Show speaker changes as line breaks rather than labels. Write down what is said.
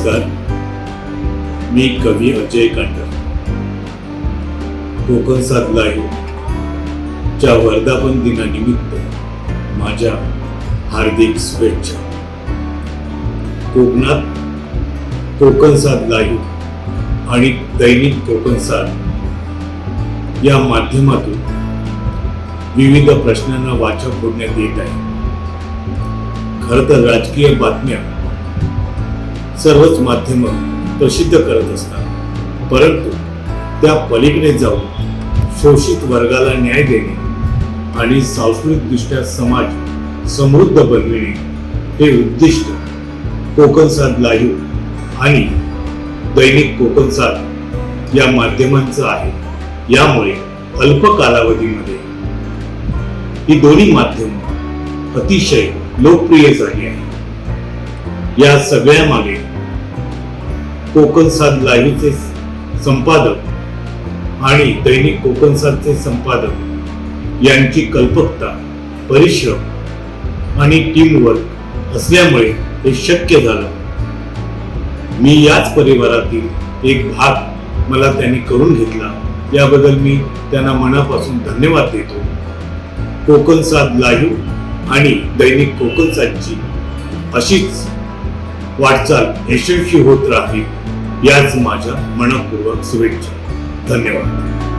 नमस्कार. मी कवी अजय कांडर कोकण साधला आहे च्या वर्धापन दिनानिमित्त माझ्या हार्दिक शुभेच्छा. कोकणात कोकण साथ लाईव्ह आणि दैनिक कोकण साथ या माध्यमातून विविध प्रश्नांना वाचा फोडण्यात येत आहे. खर तर राजकीय बातम्या सर्वच माध्यम प्रसिद्ध करत असतात. परंतु त्या पलीकडे जाऊन शोषित वर्गाला न्याय देणे आणि सांस्कृतिकदृष्ट्या समाज समृद्ध बनविणे हे उद्दिष्ट कोकण साथ लाईव्ह आणि दैनिक कोकण साथ या माध्यमांचं आहे. यामुळे अल्प कालावधीमध्ये ही दोन्ही माध्यम अतिशय लोकप्रिय झाली आहे या सगळ्या मागे कोकण सात लाईव्हचे संपादक आणि दैनिक कोकण सातचे संपादक यांची कल्पकता परिश्रम आणि टीमवर्क असल्यामुळे हे शक्य झालं. मी याच परिवारातील एक भाग मला त्यांनी करून घेतला. याबद्दल मी त्यांना मनापासून धन्यवाद देतो. कोकण सात लाईव्ह आणि दैनिक कोकण सातची अशीच वाटचाल यशस्वी होत राहील. याच माझ्या मनपूर्वक शुभेच्छा. धन्यवाद.